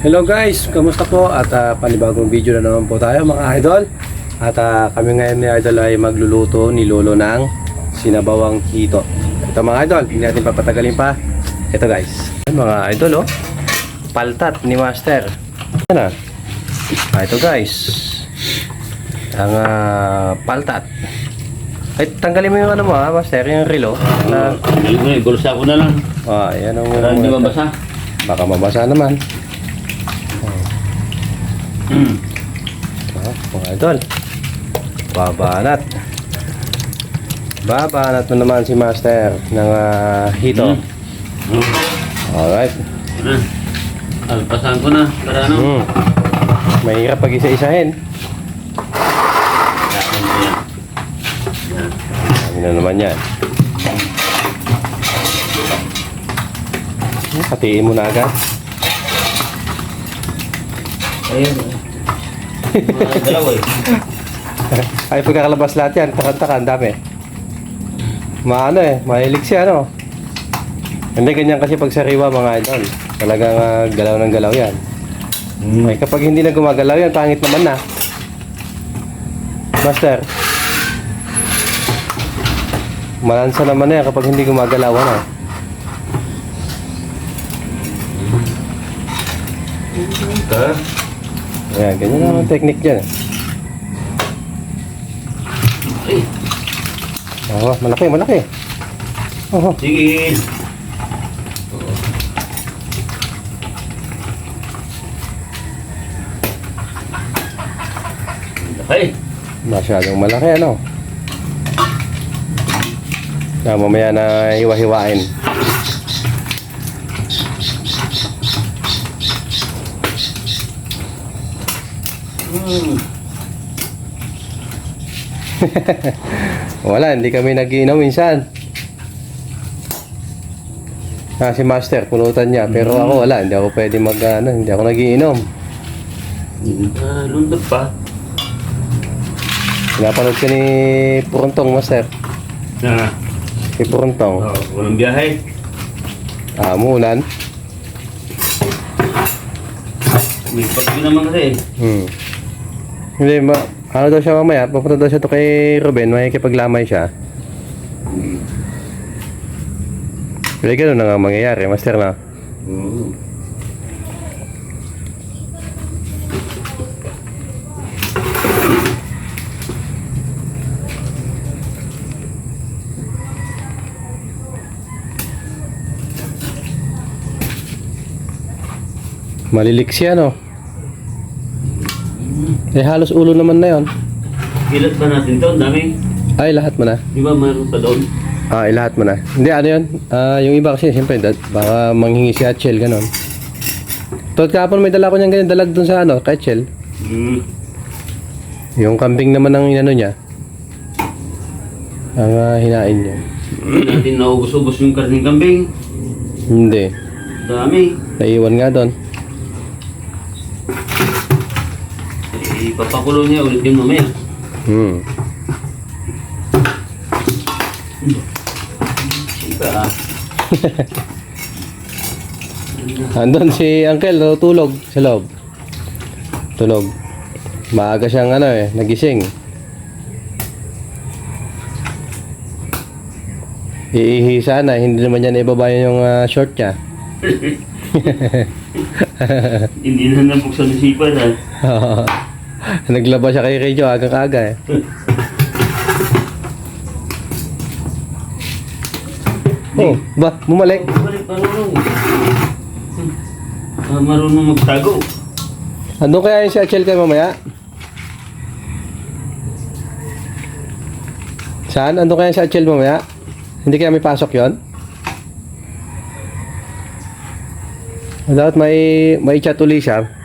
Hello guys, kamusta po? At ah, panibagong video na naman po tayo mga idol. At ah, kami ngayon ni idol ay magluluto ni Lolo ng sinabawang hito. Ito mga idol, hindi natin papatagalin pa. Ito guys. Mga idol oh. Paltat ni Master. Yan ah. Ah, ito guys. Ang ah, paltat. Ay, tanggalin mo yung ano mo ha, Master, yung relo. Na, Hindi ko, gulsa ko na lang. ah, yan ang... Para hindi mabasa. Baka mabasa naman. Hmm. Oh, mga idol. Babanat. Babanat mo naman si Master ng ah, hito. Hmm. Alright. Na. Alpasan ko na. Para ano? Hmm. Mahirap pag isa-isahin. Yan, yan. Yan. Ano na naman yan. Hatiin mo na agad. Ayun. Dalawa eh. Ay, pagkakalabas lahat yan. Takan-takan, dami. Maano eh, mahilig siya, ano? Hindi ganyan kasi pag sariwa, mga idol. Talagang ah, galaw ng galaw yan. Hmm. Ay, kapag hindi na gumagalaw yan, pangit naman na. Master. Malansa naman na yan kapag hindi gumagalaw, ano? Ka? Ayan, ganyan naman technique dyan. Oo, malaki, malaki. Oo. sige. Ay, Masyadong malaki, ano? Na mamaya na hiwa-hiwain. Wala, hindi kami nagiinom minsan. Ah, si Master, pulutan niya. Pero ako wala, hindi ako pwede mag, ano, hindi ako nagiinom. Ah, lundot pa. Pinapanood ko ni Puruntong, Master. Na, Si Puruntong. oh, walang biyahe. Ah, mulan. May pati naman kasi. Hmm. Hindi, ma ano daw siya mamaya? Papunta daw siya to kay Ruben, may kipaglamay siya. Pero ganun na nga mangyayari, Master na. Oo. Malilik siya, no? Eh, halos ulo naman na yon. Ilat ba natin to? Ang dami. Ay, lahat mo na. Di ba mayroon pa doon? Ah, lahat mo na. Hindi, ano yun? Ah, yung iba kasi, siyempre, dat, baka manghingi si Atchel, ganon. Tot kahapon may dala ko niyang ganyan dalag dun sa ano, kay. Hmm. Yung kambing naman ang inano niya. Ang ah, hinain niya. Hindi natin naubos-ubos yung karning kambing. Hindi. Dami. Naiwan nga doon. Eh, Ipapakulo niya ulit yung mamaya. Hmm. Iba ah. Andun si Uncle, natutulog sa loob. Tulog. Maaga siyang ano eh, nagising. Iihi sana, hindi naman niya naibaba yung ah, short niya. Hindi na nabuksan yung sipan ha. Naglaba siya kay Rejo aga-aga eh. Oh, ba, bumalik. Balik marunong. Ah, marunong magtago. Andun kaya yung si Achel kayo mamaya? Saan? Andun kaya si Achel mamaya? Hindi kaya may pasok yon? Dapat may may chat uli siya.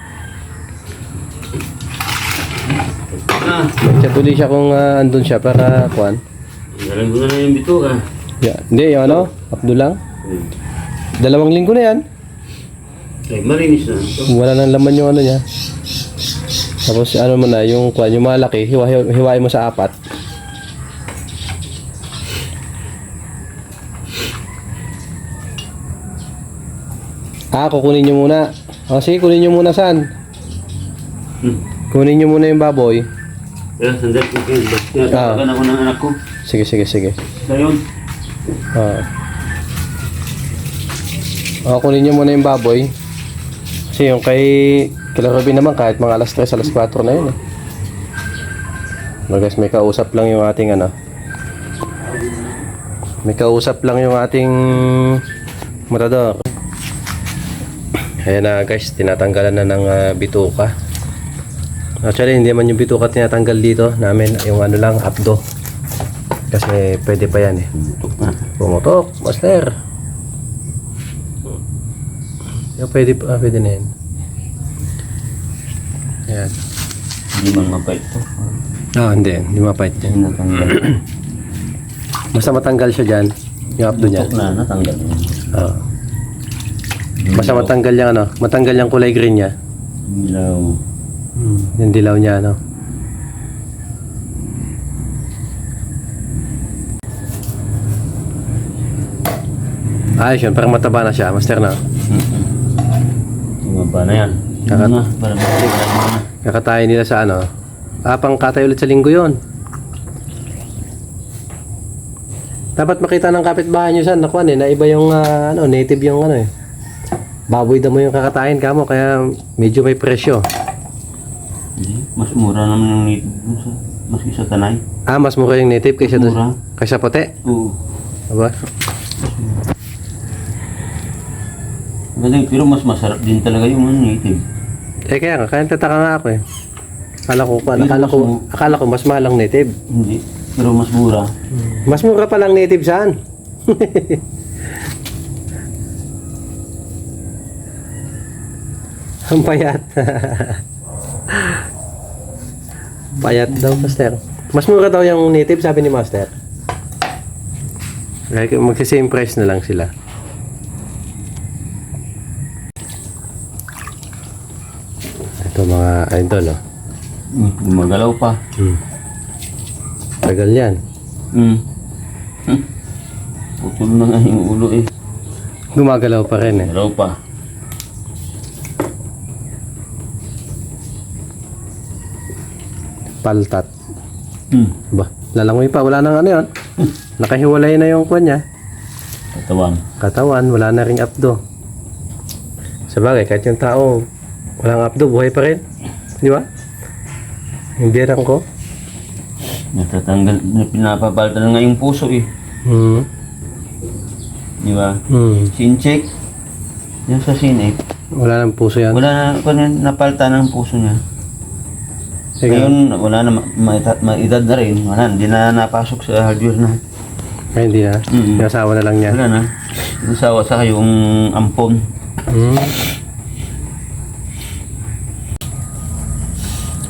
Ah, May chat uli siya kung ah, andun siya para kuan. alam ko na lang yung bito ah. Yeah. Hindi, yung ano? Abdul lang. Hmm. Dalawang linggo na yan. Ay, marinis na. Wala nang laman yung ano niya. Tapos ano mo na, yung kuan, yung malaki, hiwa, hiwain mo sa apat. Ah, kukunin nyo muna. O sige, kunin nyo muna saan. Hmm. Kunin nyo muna yung baboy. Kaya sandali ko kayo. Tinatawagan ako ng anak ko. Sige, sige, sige. Ngayon. Ah. O, kunin nyo muna yung baboy. Kasi yung kay kila Robin naman kahit mga alas 3, alas 4 na yun eh. No, guys, may kausap lang yung ating ano. May kausap lang yung ating matador. Ayan na guys, tinatanggalan na ng ah, bituka. Actually, hindi man yung bituka tinatanggal dito namin. Yung ano lang, abdo. Kasi pwede pa yan eh. Pumutok, master. Yung pwede pa, ah, pwede na yan. Ayan. Hindi man mapait to. Ah, hindi. Hindi mapait yan. Natanggal. Basta matanggal siya dyan. Yung abdo niya. Tutok na, natanggal. Oo. Basta matanggal yung ano, matanggal yung kulay green niya. Ilaw. Hmm. Yung dilaw niya, ano. Ayos yun, parang mataba na siya, master na. Tumaba na yan. Kakat- na, para mabalik na. Kakatayo nila sa ano. Ah, pang katay ulit sa linggo yon. Dapat makita ng kapitbahay nyo saan, nakuha eh, na iba yung ah, ano, native yung ano eh. Baboy daw mo yung kakatayin ka mo, kaya medyo may presyo. Hindi, mas mura naman yung native dun sa, maski sa tanay. Ah, mas mura yung native kaysa, Mura. kaysa puti. Oo. Diba? Galing, pero mas masarap din talaga yung ano, native. Eh kaya nga, kaya tataka nga ako eh. Akala ko, akala ko, akala ko mas mahal ang native. Hindi, pero mas mura. Mas mura pa lang native saan? Ang payat. payat daw, Master. Mas mura daw yung native, sabi ni Master. Like, magsi-same price na lang sila. Ito mga idol, oh. Hmm, gumagalaw pa. Hmm. Tagal yan. Hmm. Hmm. Putol na nga yung ulo eh. Gumagalaw pa rin eh. Galaw pa. Paltat. Hmm. Ba, lalangoy pa. Wala nang ano yun. Nakahiwalay na yung kwan niya. Katawan. Katawan, wala na ring abdo. Sa bagay, kahit yung tao, walang abdo, buhay pa rin. Di ba? Yung birang ko. Natatanggal, pinapapalta na nga yung puso eh. Hmm. Di ba? Hmm. Sincheck. Yung sa sinek. Wala nang puso yan. Wala na, napalta ng puso niya. Sige. Ngayon, wala na, ma- maita- maedad na rin. Wala, hindi na napasok sa hardware na. Ay, hindi na. Mm. Yung asawa na lang niya. Wala na. Nasawa sa yung ampon. Hmm.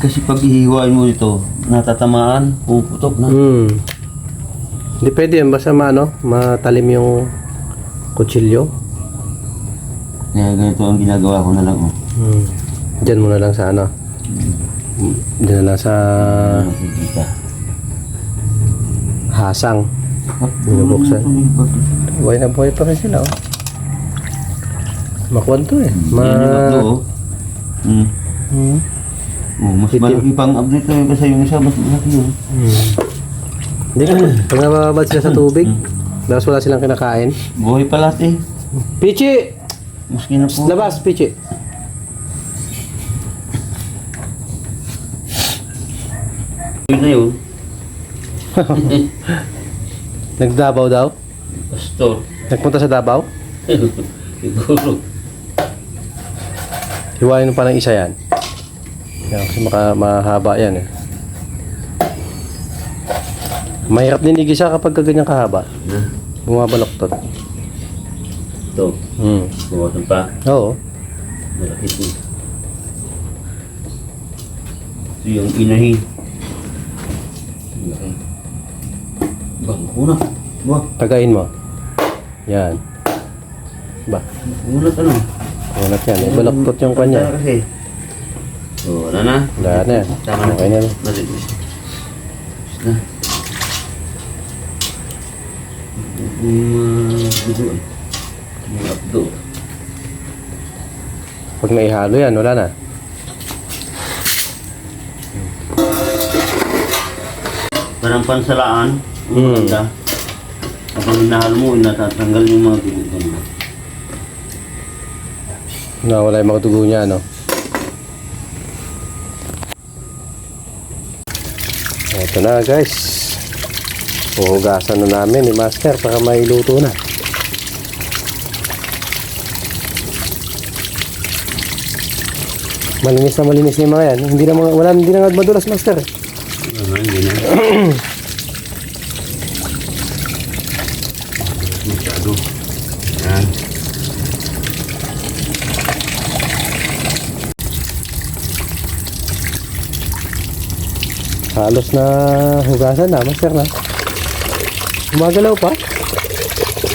Kasi pag ihiwain mo ito, natatamaan, puputok na. Hmm. Hindi pwede yun. Basta maano, matalim yung kutsilyo. Kaya ganito ang ginagawa ko na lang. Oh. Hmm. Diyan muna lang sa ano. Diyan na lang sa hasang. Ah, Binubuksan. ito? Buhay na buhay pa rin sila, oh. Makuwan to eh. Ma... Yan yung tatlo, oh. Hmm. Hmm. Oh, mas malaki pang update na yun kasi yung isa mas malaki yun. Hmm. Hindi ka, pag nababad sila sa tubig, tapos wala silang kinakain. Buhay pa lahat eh. Pichi! Maski na po. Labas, Pichi! Yun na yun. Nagdabaw daw? Pastor. Nagpunta sa Davao? Siguro. Hiwain pa ng isa yan. Yan, kasi maka, mahaba yan eh. Mahirap din igisa kapag ganyan kahaba. Na. Bumabaloktot. Ito. Hmm. Buwasan pa. Oo. Malaki po. Ito yung inahin. Malaki. Bangko na. Wah. Tagayin mo. Yan. Ba, Ulat ano? unat yan. Baloktot yung kanya. Kasi. Oh, wala na. Wala na. Tama na. Okay na. Malinis. Na. Yung abdo. pag naihalo yan, wala na. Parang pansalaan. Mm. Maganda. Kapag hinahalo mo, natatanggal yung mga ganito. Nawala yung mga dugo niya, no? Ito na guys. Puhugasan na namin ni Master para mailuto na. Malinis na malinis na yung mga yan. Hindi na mga, wala, hindi na madulas Master. Ano, hindi na. Masyado. Yan. Halos na hugasan na, Master na. Gumagalaw pa.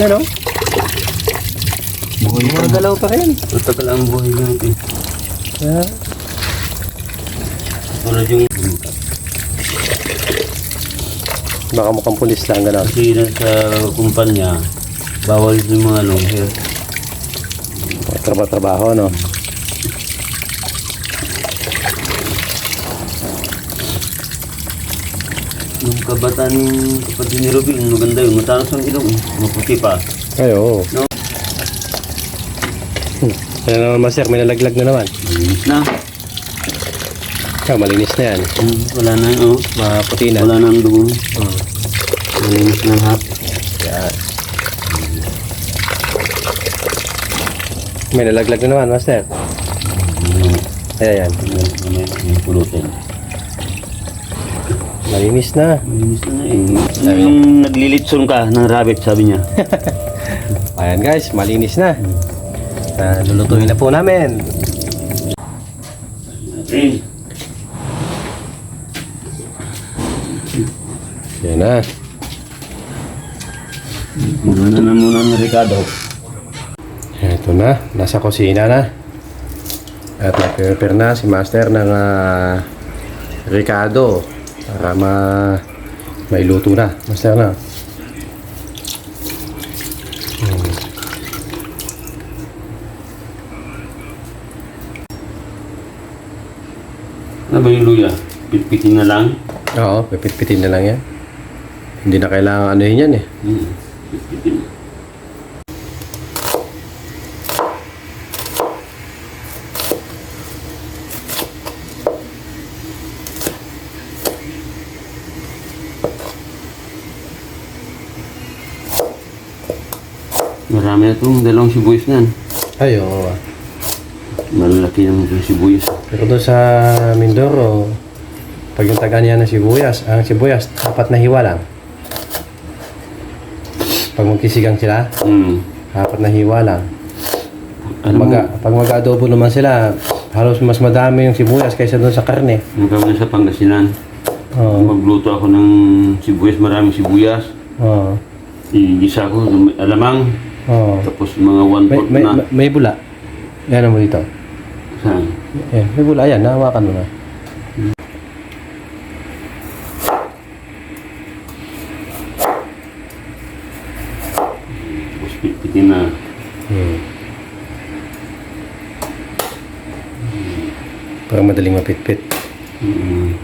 Ano? Buhay pa. Gumagalaw pa rin. Matagal ang buhay natin. Yeah. Tulad yung... Baka mukhang pulis lang gano'n. Kasi sa kumpanya, bawal yung mga long hair. Trabaho-trabaho, no? Yung kabataan ng kapatid ni Robin, maganda yun. Matalas ang ilong. eh. Maputi pa. Ay, oo. No? Hmm. Kaya naman, Master, may nalaglag na naman. Malinis na. Ah, malinis na yan. Hmm, wala na yun. Oh. Maputi na. Wala na ang dugo. Oh. Malinis na lahat. Yan. May nalaglag na naman, Master. Ayan, yan. Ano, yung pulutin. Malinis na. Malinis na eh. Yung naglilitson ka ng rabbit, sabi niya. Ayan, guys. Malinis na. Ah, lulutuin na po namin. Eh, Yan na. muna na muna ng Ricardo. Ito na. Nasa kusina na. At nag-prepare na si Master ng ah, Ricardo para ma mailuto na. Master na. Ano ba yung luya? Pitpitin na lang? Oo, pipit-pitin na lang yan. Hindi na kailangan ano yan eh. Hmm. Pitpitin. Marami na itong dalawang sibuyas na. yan. Ay, oo. Malalaki naman itong sibuyas. Pero doon sa Mindoro, pag yung taga niya ng sibuyas, ang sibuyas, apat na hiwa lang. Pag magkisigang sila, Hmm. apat na hiwa lang. Alam mo, Maga, pag mag-adobo naman sila, halos mas madami yung sibuyas kaysa doon sa karne. nung kami sa Pangasinan, Oo. magluto ako ng sibuyas, maraming sibuyas. Oo. Igisa ko, ng alamang, Oo. tapos mga one May, fourth may, na. may bula. Yan mo dito. Saan? Yan, may bula. Yan, nahawakan mo na. Tapos pitpitin na. Hmm. Para madaling mapitpit. Mm.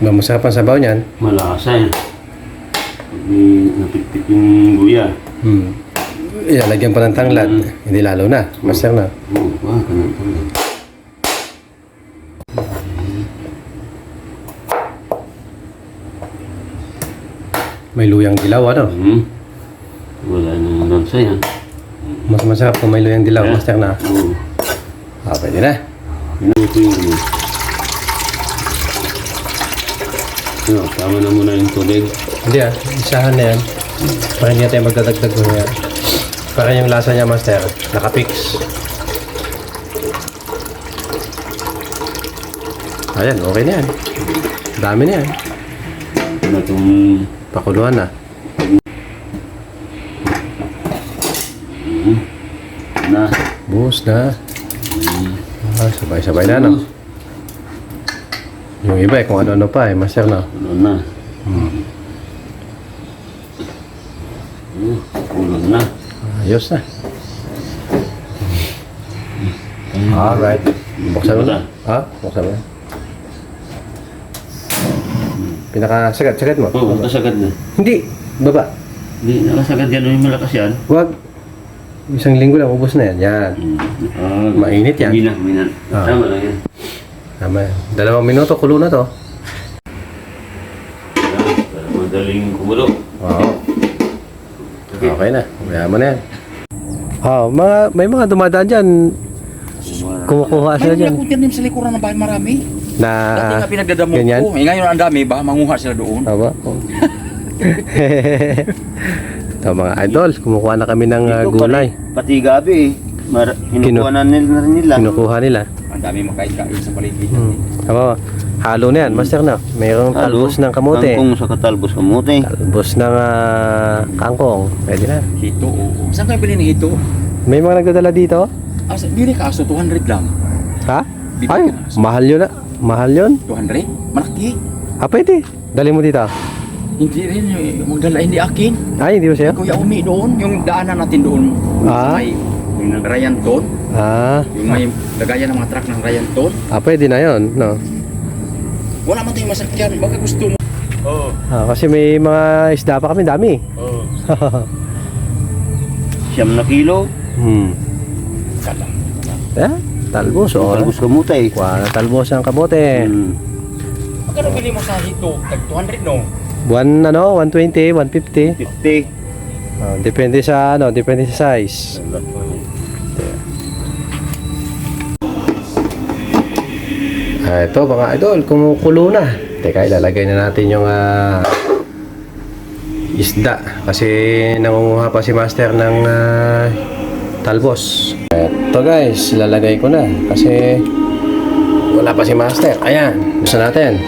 Ba, masarap ang sabaw niyan. Malasa yan. Yung luya. Hmm. Ilalagyan pa ng tanglad. Mm. Hindi lalo na. Master na. Oo, ah, ganun talaga. May luyang dilaw, ano? Hmm. Wala nang lansa yan. Mas masarap kung may luyang dilaw, master na. Oo. Ah, pwede na. Pinuto yung ano. Ano, tama na muna yung tubig. Hindi ah, isahan na yan. Para hindi natin magdadagdag mo yan. Para yung lasa niya, master, nakapix. Ayan, okay na yan. Dami na yan. Ano itong Pakuluan na. na. Buhos na. Ah, sabay-sabay na, no? Yung iba eh, kung ano-ano pa eh, master na. Ano na. Hmm. Ulo na. Ayos na. Alright. Buksan mo na. Ha? Buksan mo na. Pinaka-sagad, sagad mo. Oo, kasagad na. Hindi. Baba. Hindi, nakasagad yan. Yung malakas yan. Huwag. Isang linggo lang, ubos na yan. Yan. Ah, Mainit yan. Hindi na, hindi na. Ah. Tama lang yan. Tama yan. Dalawang minuto, kulo na to. Para Madaling kumulo. Oo. Okay na. Kaya mo na yan. Oh, mga, may mga dumadaan dyan. Kumukuha sila Mayroon dyan. akong tinim sa likuran ng bahay marami. Na, Dati nga pinagdadamo ganyan? ko. Eh, ngayon ang dami ba, manguha sila doon. Tama. Oh. Ito mga idol, kumukuha na kami ng uh, Dito, gulay. Pati, gabi eh. Mar- Kinu- kinukuha na nila, na rin nila. Kinukuha nila. Ang dami makain-kain sa paligid. Hmm. Tama. Halo na yan, master na. Mayroong Halo, talbos ng kamote. Kangkong sa katalbos kamote. Talbos ng ah, kangkong. Pwede na. Hito, oo. Saan kayo bilhin ng hito? May mga nagdadala dito? Sa- dili ka, aso 200 lang. Ha? Ay, mahal yun na. Mahal yun? 200? Malaki. Ah, pwede. Dali mo dito. Hindi rin, eh, magdala hindi akin. Ay, hindi mo sa'yo? Kuya Umi doon, yung daanan natin doon. Ah. May, yung Ryan Toad, Ah, yung may lagayan ng mga truck ng Ryan Toad. ah pwede na yun, no? Wala man tayong masakyan, baka gusto mo. Oo. Ah, kasi may mga isda pa kami, dami. Oo. Siyam na kilo. hmm. Kalang. Eh, talbos, oh. Talbos kamote. Kuha na talbos ng kabote. Hmm. Magkano bili mo sa hito? Tag 200 no? One, ano, 120, 150. 50. Ah, depende sa, ano, depende sa size. Ah, ito mga idol, kumukulo na. Teka, ilalagay na natin yung ah, isda. Kasi nangunguha pa si Master ng ah, talbos. Ito guys, ilalagay ko na. Kasi wala pa si Master. Ayan, gusto natin.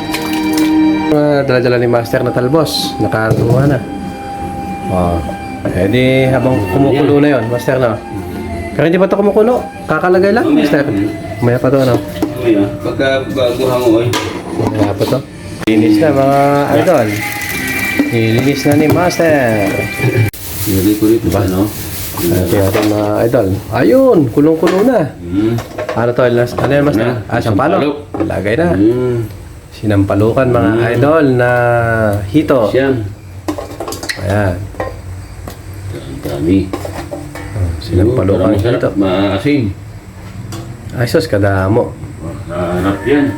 Uh, dala-dala ni Master na talbos. Nakakuha na. Oh. Eh di, habang kumukulo na yon Master no? Pero hindi pa ito kumukulo. Kakalagay lang, Master. Maya pa to, ano? Ayan, pagka bago hangoy. Maya pa to. Linis na mga idol. Nilinis na ni Master. Nilagay ko rito sa ano. Ito natin mga idol. Ayun, kulong-kulo na. Hmm. Ano to? Las- Ano yan, Master? Ano? Ah, sampalo. Sampalo. Lagay na. Hmm. Sinampalukan mga Mm. idol na hito. Siyam. Ayan. Ang dami. Sinampalukan hito. Maasim. Ay, sus, kadamo. Harap yan.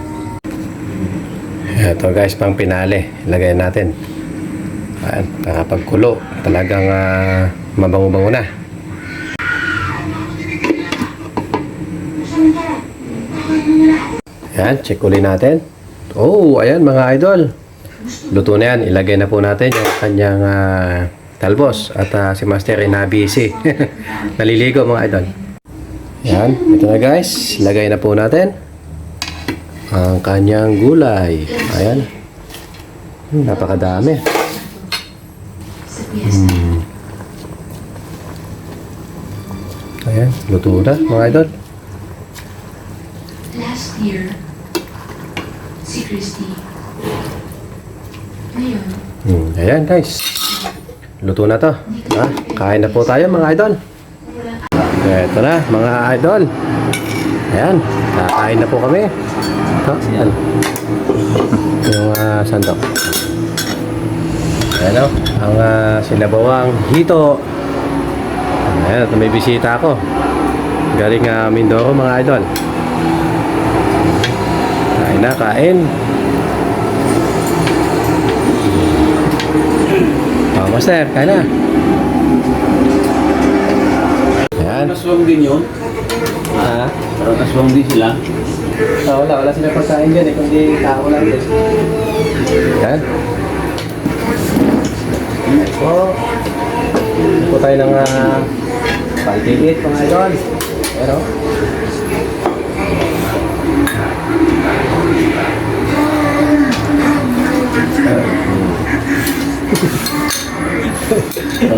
Ito guys, pang pinali. Ilagay natin. Ayan, nakapagkulo. Talagang ah, mabango-bango na. Ayan, check uli natin. Oh, ayan mga idol. Luto na yan. Ilagay na po natin yung kanyang ah, talbos. At ah, si Master ay nabisi. Naliligo mga idol. Yan, ito na guys. Ilagay na po natin ang kanyang gulay. Ayan. Hmm, napakadami. Hmm. Ayan, luto na mga idol. Last year, si Christy. Ngayon, Hmm, ayan guys. Luto na to. Ha? Kain na po tayo mga idol. Ito na mga idol. Ayan, kakain na po kami. Ito, ayan. Yung uh, sandok. Ayan o, ang ah, sinabawang hito. Ayan, may bisita ako. Galing uh, Mindoro mga idol. Kain na, kain. Oh, master, kain na. Ayan. Aswang din yun. Ah, Parang aswang din sila. Ah, wala, wala sila pagkain dyan eh, kundi tao lang din. Ayan po. Ayan po tayo ng uh, pantikit, mga idol. Pero,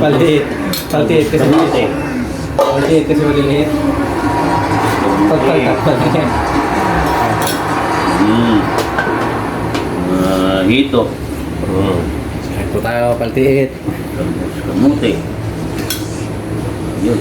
Paliit. Paliit kasi maliliit. Paliit kasi maliliit. Pagpagtakpan na yan. Hmm. Ah, hito. Ito tayo, paltiit. Kamote. Yun.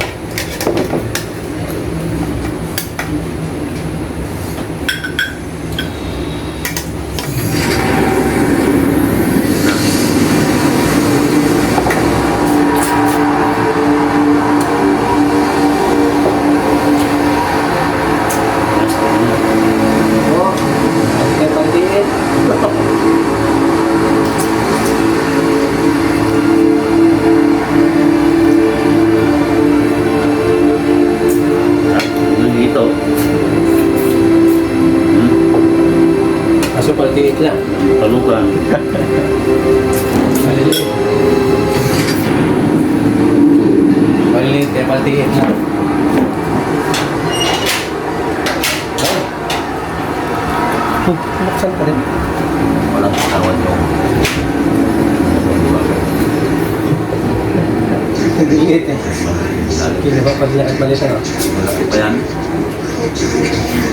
Pag lakad malis ano. Malaki pa yan.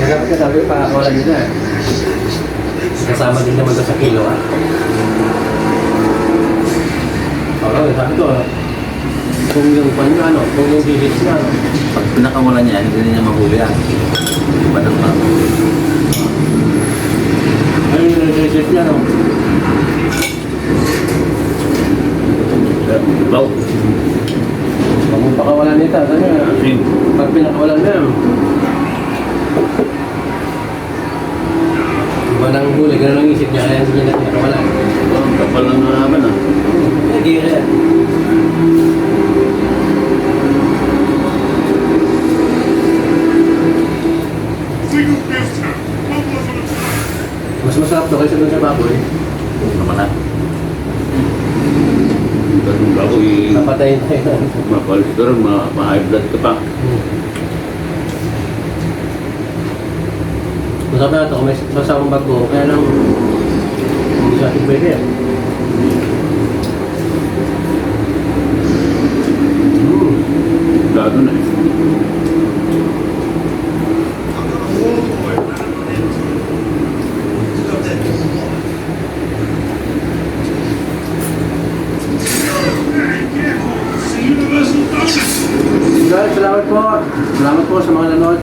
Dapat ka sabi pa wala nila eh. Kasama din naman to sa kilo ah. Oo, sabi ko, kung yung pan nyo, ano, kung yung bihis nyo, ano, Pag pinakawalan niya, hindi na niya mahuli yan. Iba ng mga. ano yung resist nyo, ano, Baw. Kung pakawalan nito, ano yun, Asin. pag pinakawalan ano, iba nang huli, ganun ang isip niya, kaya hindi niya na pinakawalan. Oh, kapal ng halaman ah. Hindi, kaya. Mas masarap to kaysa dun sa baboy. Oo naman ah. Ganun ako eh. Napatayin tayo. Ma-cholesterol, ma- ma-high blood ka pa. Masarap na ito kung may sasawang bago, kaya lang hindi sa ating pwede. eh. Mm. Lalo na eh. po. Salamat po sa mga nanood.